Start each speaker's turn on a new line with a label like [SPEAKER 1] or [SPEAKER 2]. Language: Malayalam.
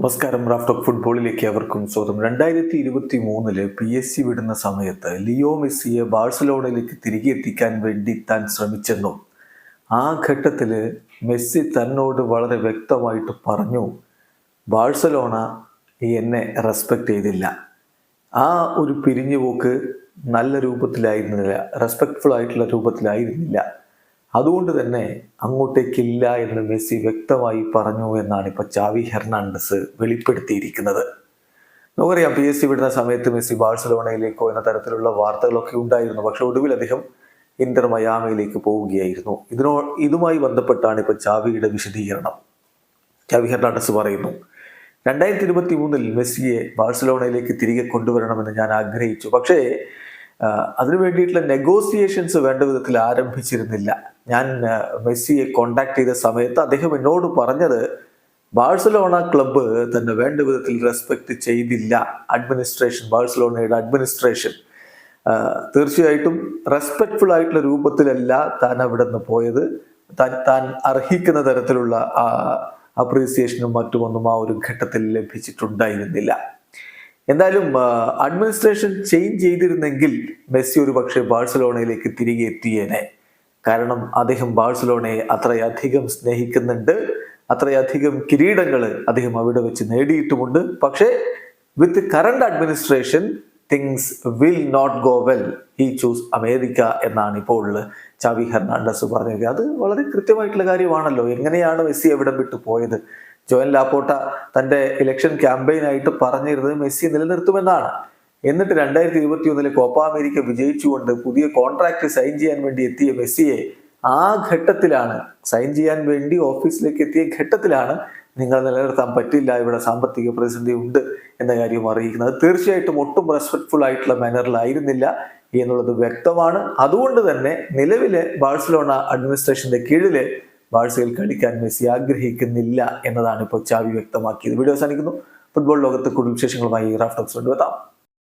[SPEAKER 1] നമസ്കാരം റാഫ്റ്റ് ഓഫ് ഫുട്ബോളിലേക്ക് അവർക്കും സ്വാഗതം. രണ്ടായിരത്തി ഇരുപത്തി മൂന്നിൽ പി എസ് സി വിടുന്ന സമയത്ത് ലിയോ മെസ്സിയെ ബാഴ്സലോണയിലേക്ക് തിരികെ എത്തിക്കാൻ വേണ്ടി താൻ ശ്രമിച്ചെന്നും ആ ഘട്ടത്തിൽ മെസ്സി തന്നോട് വളരെ വ്യക്തമായിട്ട് പറഞ്ഞു ബാഴ്സലോണ എന്നെ റെസ്പെക്റ്റ് ചെയ്തില്ല. ആ ഒരു പിരിഞ്ഞുപോക്ക് നല്ല രൂപത്തിലായിരുന്നില്ല റെസ്പെക്ട്ഫുൾ ആയിട്ടുള്ള രൂപത്തിലായിരുന്നില്ല. അതുകൊണ്ട് തന്നെ അങ്ങോട്ടേക്കില്ല എന്ന് മെസ്സി വ്യക്തമായി പറഞ്ഞു എന്നാണ് ഇപ്പോൾ ചാവി ഹെർണാണ്ടസ് വെളിപ്പെടുത്തിയിരിക്കുന്നത്. നമുക്കറിയാം പി എസ് സി വിടുന്ന സമയത്ത് മെസ്സി ബാഴ്സലോണയിലേക്കോ എന്ന തരത്തിലുള്ള വാർത്തകളൊക്കെ ഉണ്ടായിരുന്നു. പക്ഷെ ഒടുവിൽ അദ്ദേഹം ഇന്റർ മയാമയിലേക്ക് പോവുകയായിരുന്നു. ഇതിനോ ഇതുമായി ബന്ധപ്പെട്ടാണ് ഇപ്പോൾ ചാവിയുടെ വിശദീകരണം. ചാവി ഹെർണാണ്ടസ് പറയുന്നു രണ്ടായിരത്തി ഇരുപത്തി മൂന്നിൽ മെസ്സിയെ ബാഴ്സലോണയിലേക്ക് തിരികെ കൊണ്ടുവരണമെന്ന് ഞാൻ ആഗ്രഹിച്ചു. പക്ഷേ അതിനു വേണ്ടിയിട്ടുള്ള നെഗോസിയേഷൻസ് വേണ്ട വിധത്തിൽ ആരംഭിച്ചിരുന്നില്ല. ഞാൻ മെസ്സിയെ കോണ്ടാക്ട് ചെയ്ത സമയത്ത് അദ്ദേഹം എന്നോട് പറഞ്ഞത് ബാഴ്സലോണ ക്ലബ്ബ് തന്നെ വേണ്ട വിധത്തിൽ റെസ്പെക്ട് ചെയ്തില്ല അഡ്മിനിസ്ട്രേഷൻ ബാഴ്സലോണയുടെ അഡ്മിനിസ്ട്രേഷൻ തീർച്ചയായിട്ടും റെസ്പെക്ട്ഫുൾ ആയിട്ടുള്ള രൂപത്തിലല്ല താൻ അവിടെ നിന്ന് പോയത്. താൻ താൻ അർഹിക്കുന്ന തരത്തിലുള്ള ആ അപ്രീസിയേഷനും മറ്റുമൊന്നും ആ ഒരു ഘട്ടത്തിൽ ലഭിച്ചിട്ടുണ്ടായിരുന്നില്ല. എന്തായാലും അഡ്മിനിസ്ട്രേഷൻ ചേഞ്ച് ചെയ്തിരുന്നെങ്കിൽ മെസ്സി ഒരു പക്ഷേ ബാഴ്സലോണയിലേക്ക് തിരികെ എത്തിയേനെ. കാരണം അദ്ദേഹം ബാഴ്സലോണയെ അത്രയധികം സ്നേഹിക്കുന്നുണ്ട്. അത്രയധികം കിരീടങ്ങൾ അദ്ദേഹം അവിടെ വെച്ച് നേടിയിട്ടുമുണ്ട്. പക്ഷേ with current administration things will not go well he choose America എന്നാണ് ഇപ്പോൾ ചാവി ഹെർണാണ്ടസ് പറഞ്ഞത്. അത് വളരെ കൃത്യമായിട്ടുള്ള കാര്യമാണല്ലോ. എങ്ങനെയാണ് മെസ്സി എവിടെ വിട്ടു പോയത്? ജോയൻ ലാപ്പോട്ട തന്റെ ഇലക്ഷൻ ക്യാമ്പയിനായിട്ട് പറഞ്ഞിരുന്നത് മെസ്സി നിലനിർത്തുമെന്നാണ്. എന്നിട്ട് രണ്ടായിരത്തി ഇരുപത്തി ഒന്നിലെ കോപ്പ അമേരിക്ക വിജയിച്ചുകൊണ്ട് പുതിയ കോൺട്രാക്ട് സൈൻ ചെയ്യാൻ വേണ്ടി എത്തിയ മെസ്സിയെ ആ ഘട്ടത്തിലാണ് സൈൻ ചെയ്യാൻ വേണ്ടി ഓഫീസിലേക്ക് എത്തിയ ഘട്ടത്തിലാണ് നിങ്ങൾ നിലനിർത്താൻ പറ്റില്ല ഇവിടെ സാമ്പത്തിക പ്രതിസന്ധി ഉണ്ട് എന്ന കാര്യം അറിയിക്കുന്നത്. തീർച്ചയായിട്ടും ഒട്ടും റെസ്പെക്ട്ഫുൾ ആയിട്ടുള്ള മാനറിലായിരുന്നില്ല എന്നുള്ളത് വ്യക്തമാണ്. അതുകൊണ്ട് തന്നെ നിലവിലെ ബാഴ്സലോണ അഡ്മിനിസ്ട്രേഷന്റെ കീഴിൽ ബാഴ്സയിൽ കളിക്കാൻ മെസ്സി ആഗ്രഹിക്കുന്നില്ല എന്നതാണ് ഇപ്പോൾ ചാവി വ്യക്തമാക്കിയത്. വീഡിയോ അവസാനിക്കുന്നു. ഫുട്ബോൾ ലോകത്ത് കൂടുതൽ വിശേഷങ്ങളുമായി റാഫ്റ്റോക്സ് കൊണ്ടുവെത്താം